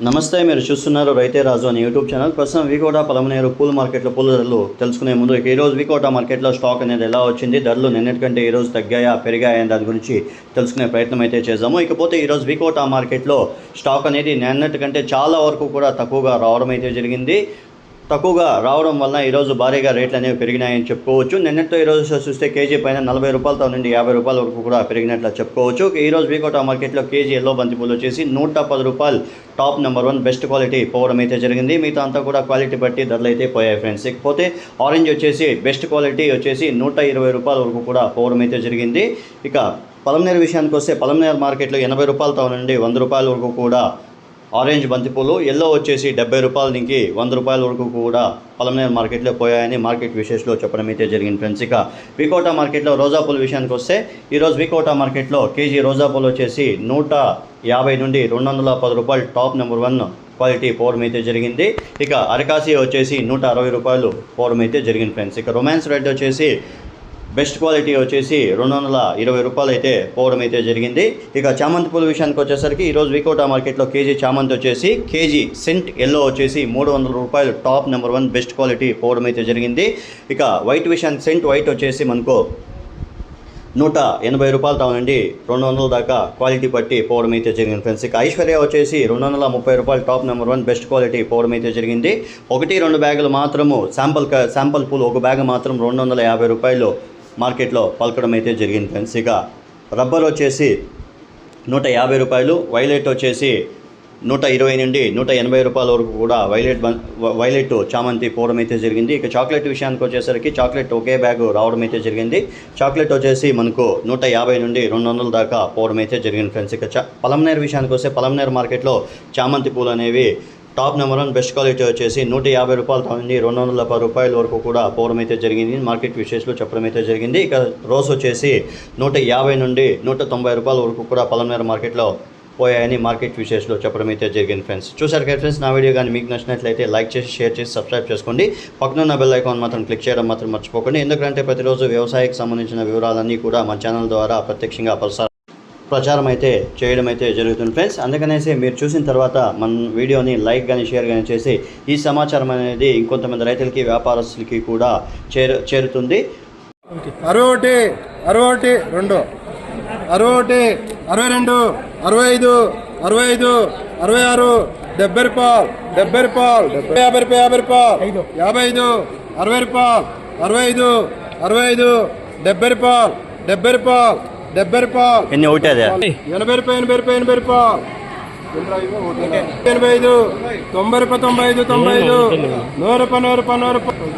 నమస్తే మీరు చూస్తున్నారు రైతే రాజు అనే యూట్యూబ్ ఛానల్. ప్రస్తుతం వికోట పలమనేరు పూల మార్కెట్లో పూల ధరలు తెలుసుకునే ముందు ఈ ఈరోజు వికోట మార్కెట్లో స్టాక్ అనేది ఎలా వచ్చింది ధరలు నిన్నటికంటే ఈరోజు తగ్గాయా పెరిగాయా దాని గురించి తెలుసుకునే ప్రయత్నం అయితే చేద్దాము. ఇకపోతే ఈరోజు వికోట మార్కెట్లో స్టాక్ అనేది నిన్నటికంటే చాలా వరకు కూడా తక్కువగా రావడం అయితే జరిగింది. తక్కువగా రావడం వలన ఈరోజు భారీగా రేట్లు అనేవి పెరిగినాయని చెప్పుకోవచ్చు. నిన్నటితో ఈరోజు చూస్తే కేజీ పైన నలభై రూపాయలతో నుండి యాభై రూపాయల వరకు కూడా పెరిగినట్లు చెప్పుకోవచ్చు. ఈరోజు వీకోట మార్కెట్లో కేజీ ఎల్లో బంతిపూలు వచ్చేసి నూట పది రూపాయలు. Top number one best quality పోవడం అయితే జరిగింది. మిగతా అంతా కూడా క్వాలిటీ బట్టి ధరలు అయితే పోయాయి ఫ్రెండ్స్. ఇకపోతే ఆరెంజ్ వచ్చేసి బెస్ట్ క్వాలిటీ వచ్చేసి నూట ఇరవై రూపాయల వరకు కూడా పోవడం అయితే జరిగింది. ఇక పలమనేరు విషయానికి వస్తే పలమనేరు మార్కెట్లో ఎనభై రూపాయలతో నుండి వంద రూపాయల వరకు కూడా ఆరెంజ్ బంతిపూలు ఎల్లో వచ్చేసి డెబ్బై రూపాయల నుంచి వంద రూపాయల వరకు కూడా పలమనేర్ మార్కెట్లో పోయాయని మార్కెట్ విశేషంలో చెప్పడం అయితే జరిగింది ఫ్రెండ్స్ ఇక వికోటా మార్కెట్లో రోజా పూల విషయానికి వస్తే ఈరోజు వికోటా మార్కెట్లో కేజీ రోజా పూలు వచ్చేసి నూట యాభై నుండి రెండు వందల పది రూపాయలు టాప్ నెంబర్ వన్ క్వాలిటీ పోవడం అయితే జరిగింది. ఇక అరకాసి వచ్చేసి నూట అరవై రూపాయలు పోవడం అయితే జరిగింది ఫ్రెండ్స్ ఇక రొమాన్స్ రెడ్ వచ్చేసి బెస్ట్ క్వాలిటీ వచ్చేసి రెండు వందల ఇరవై రూపాయలు అయితే పోవడం అయితే జరిగింది. ఇక చామంతి పూల విషయానికి వచ్చేసరికి ఈరోజు వికోటా మార్కెట్లో కేజీ చామంతి వచ్చేసి కేజీ సెంట్ ఎల్లో వచ్చేసి మూడు వందల రూపాయలు top number one best quality పోవడం అయితే జరిగింది. ఇక వైట్ విషయానికి సెంట్ వైట్ వచ్చేసి మనకు నూట ఎనభై రూపాయలు తాగండి రెండు వందల దాకా క్వాలిటీ బట్టి పోవడం అయితే జరిగింది ఫ్రెండ్స్. ఇక ఐశ్వర్య వచ్చేసి రెండు వందల ముప్పై రూపాయలు top number one best quality పోవడం అయితే జరిగింది. ఒకటి రెండు బ్యాగులు మాత్రము శాంపుల్ క- శాంపుల్ పూలు ఒక బ్యాగ్ మాత్రం రెండు వందల యాభై రూపాయలు మార్కెట్లో పలకడం అయితే జరిగింది ఫ్రెండ్స్. ఇక రబ్బర్ వచ్చేసి నూట యాభై రూపాయలు వైలెట్ వచ్చేసి నూట ఇరవై నుండి నూట ఎనభై రూపాయల వరకు కూడా వైలెట్ వైలెట్ చామంతి పోవడం అయితే జరిగింది. ఇక చాక్లెట్ విషయానికి వచ్చేసరికి చాక్లెట్ ఒకే బ్యాగ్ రావడం అయితే జరిగింది. చాక్లెట్ వచ్చేసి మనకు నూట యాభై నుండి రెండు వందల దాకా పోవడం అయితే జరిగింది ఫ్రెండ్స్. ఇక చ పలంనేర్ విషయానికి వస్తే పలంనేర్ మార్కెట్లో చామంతి పూలు అనేవి top number one best quality వచ్చేసి నూట యాభై రూపాయలతో నుండి రెండు వందల పది రూపాయల వరకు కూడా పోవడం అయితే జరిగింది. మార్కెట్ విశేషంలో చెప్పడం అయితే జరిగింది. ఇక రోజ్ వచ్చేసి నూట యాభై నుండి నూట తొంభై రూపాయల వరకు కూడా పలమనేరు మార్కెట్లో పోయాయని మార్కెట్ విశేషంలో చెప్పడం అయితే జరిగింది ఫ్రెండ్స్. చూసారు కదా ఫ్రెండ్స్ నా వీడియో కానీ మీకు నచ్చినట్లయితే లైక్ చేసి షేర్ చేసి సబ్స్క్రైబ్ చేసుకోండి. పక్కన ఉన్న బెల్ ఐకాన్ మాత్రం క్లిక్ చేయడం మాత్రం మర్చిపోకండి. ఎందుకంటే ప్రతిరోజు వ్యవసాయకు సంబంధించిన వివరాలన్నీ కూడా మా ఛానల్ ద్వారా ప్రత్యక్షంగా ప్రసారం ప్రచారం అయితే చేయడం అయితే జరుగుతుంది. ఫ్రెండ్స్ అందుకనేసి మీరు చూసిన తర్వాత మన వీడియోని లైక్ కానీ షేర్ కానీ చేసి ఈ సమాచారం అనేది ఇంకొంతమంది రైతులకి వ్యాపారస్తులకి కూడా చేరు చేరుతుంది. అరవై ఒకటి అరవై ఒకటి రెండు. అరవై ఒకటి అరవై రెండు అరవై ఐదు అరవై ఐదు అరవై ఆరు డెబ్బై రూపాయలు డెబ్బై రూపాయలు డెబ్బై యాభై రూపాయలు యాభై రూపాయలు యాభై ఐదు అరవై రూపాయలు అరవై ఐదు అరవై ఐదు డెబ్బై రూపాయలు డెబ్బై రూపాయలు డెబ్బై రూపాయలు ఎన్ని ఒకటి అదే? ఎనభై రూపాయలు ఎనభై రూపాయలు ఎనభై రూపాయలు ఎనభై ఐదు తొంభై రూపాయలు తొంభై ఐదు తొంభై ఐదు నూరు రూపాయలు నూరు రూపాయలు నూరు రూపాయలు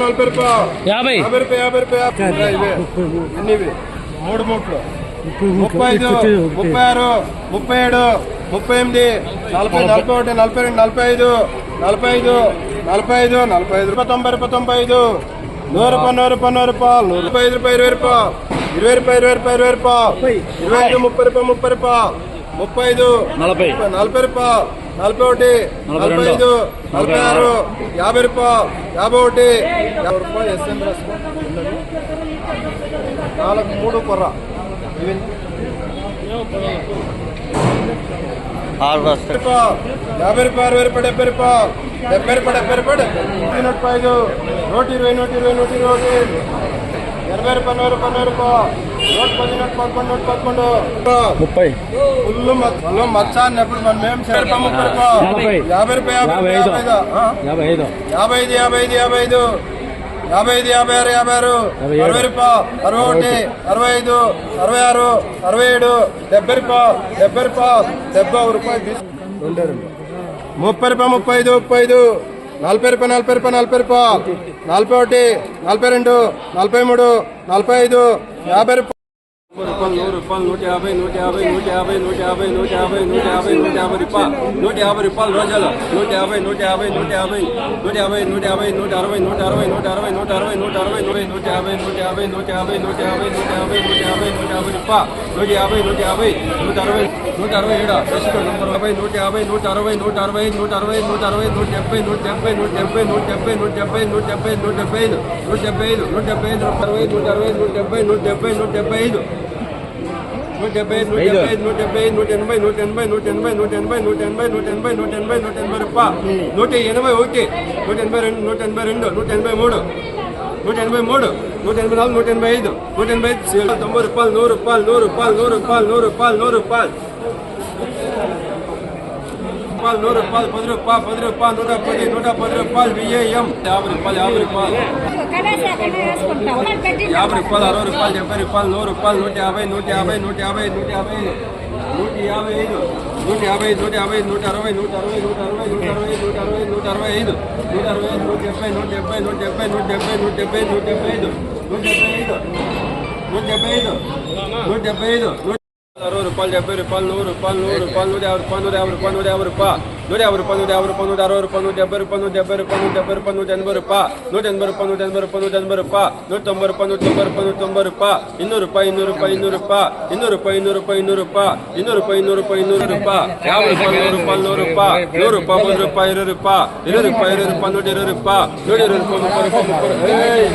నలభై రూపాయలు యాభై. యాభై రూపాయలు యాభై రూపాయలు. ఎన్ని? మూడు మూట్లు. ముప్పై ఐదు ముప్పై ఆరు ముప్పై ఏడు ముప్పై ఎనిమిది నలభై నలభై ఒకటి నలభై రెండు నలభై ఐదు నలభై ఐదు నలభై ఐదు నలభై ఐదు రూపాయలు తొంభై రూపాయలు తొంభై ఐదు నూరు రూపాయలు నూరు రూపాయలు నూరు రూపాయలు నూరు రూపాయలు ఐదు రూపాయలు ఇరవై రూపాయలు ఇరవై రూపాయలు ఇరవై రూపాయలు ఇరవై రూపాయలు ఇరవై ఐదు ముప్పై రూపాయలు ముప్పై రూపాయలు ముప్పై ఐదు నలభై. నలభై రూపాయలు నలభై ఒకటి నలభై. ఐదు నలభై ఆరు యాభై రూపాయలు యాభై ఒకటి యాభై రూపాయలు ఎస్ఎం నాలుగు మూడు కొర్ర. యాభై రూపాయలు అరవై రూపాయలు డెబ్బై రూపాయలు డెబ్బై రూపాయలు డెబ్బై రూపాయలు డెబ్బై నూట ఐదు నూట ఇరవై నూట ఇరవై నూట ఇరవై నూట పది నూట పదకొండు నూట పదకొండు. ముప్పై. ఫుల్ ఫుల్ మచ్చ అన్నప్పుడు మనం ఏం చేయాలి ముప్పై. యాభై. రూపాయలు యాభై యాభై ఐదు. యాభై ఐదు? యాభై ఐదు. యాభై ఐదు యాభై ఐదు యాభై ఐదు. యాభై ఐదు యాభై ఆరు యాభై ఆరు. అరవై రూపాయలు అరవై ఒకటి అరవై ఐదు అరవై ఆరు అరవై ఏడు. డెబ్బై డెబ్బై డెబ్బై రూపాయలు. ముప్పై రూపాయలు ముప్పై ఐదు ముప్పై ఐదు. నలభై రూపాయి నలభై రూపాయి నలభై రూపాయలు నలభై ఒకటి నలభై రెండు నలభై మూడు నలభై ఐదు యాభై రూపాయలు రూపాయలు నూరు రూపాయలు నూట యాభై నూట యాభై నూట యాభై నూట యాభై నూట యాభై నూట యాభై నూట యాభై రూపాయలు నూట యాభై రూపాయలు రోజులు నూట యాభై నూట యాభై నూట యాభై నూట యాభై నూట యాభై నూట అరవై నూట అరవై నూట అరవై నూట అరవై నూట అరవై నూట నూట యాభై నూట యాభై నూట యాభై నూట యాభై నూట యాభై నూట యాభై నూట యాభై రూపాయలు నూట యాభై నూట యాభై నూట అరవై నూట అరవై ఏడు దశకం నంబర్ యాభై నూట యాభై నూట అరవై నూట అరవై నూట అరవై నూట అరవై నూట డెబ్బై నూట డెబ్బై నూట డెబ్బై నూట డెబ్బై నూట డెబ్బై నూట డెబ్బై నూట డెబ్బై ఐదు నూట డెబ్బై ఐదు నూట డెబ్బై ఐదు నూట అరవై నూట అరవై నూట డెబ్బై నూట డెబ్బై నూట డెబ్బై ఐదు నూట డెబ్బై ఐదు నూట డెబ్బై ఐదు నూట డెబ్బై ఐదు నూట ఎనభై నూట ఎనభై నూట ఎనభై నూట ఎనభై నూట ఎనభై నూట ఎనభై నూట ఎనభై నూట ఎనభై రూపాయలు నూట ఎనభై ఒకటి నూట ఎనభై రెండు నూట ఎనభై రెండు నూట ఎనభై మూడు నూట ఎనభై మూడు నూట ఎనభై నాలుగు నూట ఎనభై ఐదు నూట ఎనభై ఐదు తొంభై రూపాయలు నూరు రూపాయలు నూరు రూపాయలు నూరు రూపాయలు నూరు రూపాయలు నూరు రూపాయలు రూపాయలు నూరు రూపాయలు పది రూపాయలు పది రూపాయలు నూట పది నూట పది రూపాయలు బిఏఎం యాభై రూపాయలు యాభై రూపాయలు యాభై రూపాయలు అరవై రూపాయలు డెబ్బై రూపాయలు నూరు రూపాయలు నూట యాభై నూట యాభై నూట యాభై నూట యాభై నూట యాభై ఐదు నూట యాభై ఐదు నూట యాభై నూట అరవై నూట అరవై నూట అరవై నూట అరవై నూట అరవై నూట అరవై ఐదు నూట అరవై ఐదు నూట డెబ్బై నూట డెబ్బై నూట డెబ్బై నూట డెబ్బై నూట డెబ్బై నూట డెబ్బై ఐదు నూట డెబ్బై ఐదు నూట డెబ్బై ఐదు నూట డెబ్బై ఐదు నూట అరవై రూపాయలు డెబ్బై రూపాయలు నూరు రూపాయలు నూరు రూపాయలు నూట యాభై రూపాయలు నూట యాభై రూపాయలు నూట యాభై రూపాయలు. నూట యాభై రూపాయలు నూట యాభై రూపాయలు నూట అరవై రూపాయలు నూట డెబ్బై రూపాయలు నూట డెబ్బై రూపాయలు నూట డెబ్బై రూపాయలు నూట ఎనభై రూపాయలు నూట ఎనభై రూపాయలు నూట ఎనభై రూపాయలు నూట ఎనభై రూపాయలు నూట తొంభై రూపాయలు నూట తొంభై రూపాయలు నూట తొంభై రూపాయలు ఇన్నూరు రూపాయలు ఇన్నూరు రూపాయలు ఇన్నూరు రూపాయలు ఇన్నూరు రూపాయలు ఇన్నూరు రూపాయలు ఇన్నూరు రూపాయలు ఇన్నూరు రూపాయలు ఇన్నూరు రూపాయలు ఇన్నూరు రూపాయలు యాభై రూపాయలు నూరు రూపాయలు నూరు రూపాయలు నూరు రూపాయలు పది రూపాయలు ఇరవై రూపాయలు ఇరవై రూపాయలు ఇరవై రూపాయలు నూట ఇరవై రూపాయలు నూట ఇరవై రూపాయలు ముప్పై రూపాయలు ముప్పై ఏయ్!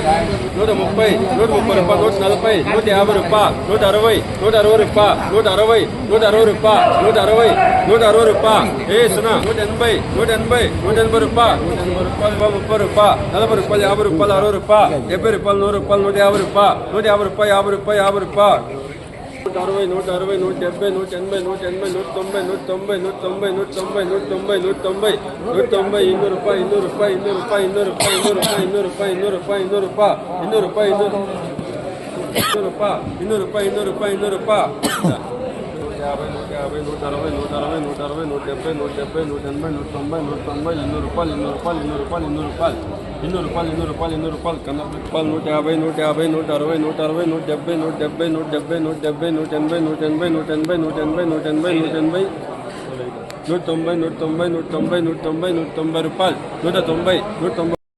నూట ముప్పై నూట ముప్పై రూపాయలు నూట నలభై నూట యాభై రూపాయలు నూట అరవై నూట అరవై రూపాయలు నూట అరవై నూట అరవై రూపాయలు నూట అరవై నూట అరవై రూపాయలు ఏ సున్నా నూట ఎనభై నూట ఎనభై నూట ఎనభై రూపాయలు నూట ఎనభై రూపాయలు ముప్పై రూపాయలు నలభై రూపాయలు యాభై రూపాయలు అరవై రూపాయలు డెబ్బై రూపాయలు నూరు రూపాయలు నూట యాభై రూపాయలు నూట యాభై రూపాయలు యాభై రూపాయలు యాభై రూపాయలు నూట అరవై నూట అరవై నూట డెబ్బై నూట ఎనభై నూట ఎనభై నూట తొంభై నూట తొంభై నూట తొంభై నూట తొంభై నూట తొంభై నూట తొంభై నూట తొంభై ఇన్నూరు రూపాయలు ఇన్నూరు రూపాయలు ఇన్నూరు రూపాయలు ఇన్నూరు రూపాయలు ఇన్నూరు రూపాయలు ఇన్నూరు రూపాయలు ఇన్నూరు రూపాయలు ఇన్నూరు రూపాయలు ఇన్నూరు రూపాయలు ఇన్నూరు రూపాయలు ఇన్నూరు రూపాయలు ఇన్నూరు రూపాయలు ఇన్నూరు రూపాయలు యాభై నూట యాభై నూట అరవై నూట అరవై నూట అరవై నూట డెబ్బై నూట డెబ్బై నూట ఎనభై నూట తొంభై నూట తొంభై ఎన్నో రూపాయలు ఎన్నో రూపాయలు ఎన్నో రూపాయలు ఎన్నో రూపాయలు ఎన్నో రూపాయలు ఎన్నో రూపాయలు ఎన్నో రూపాయలు కన్నా రూపాయలు నూట యాభై నూట యాభై నూట అరవై నూట అరవై నూట డెబ్బై నూట డెబ్బై నూట డెబ్బై నూట డెబ్బై నూట ఎనభై నూట ఎనభై నూట ఎనభై నూట ఎనభై నూట ఎనభై నూట ఎనభై తొంభై నూట తొంభై నూట తొంభై నూట తొంభై నూట తొంభై నూట తొంభై రూపాయలు నూట తొంభై నూట తొంభై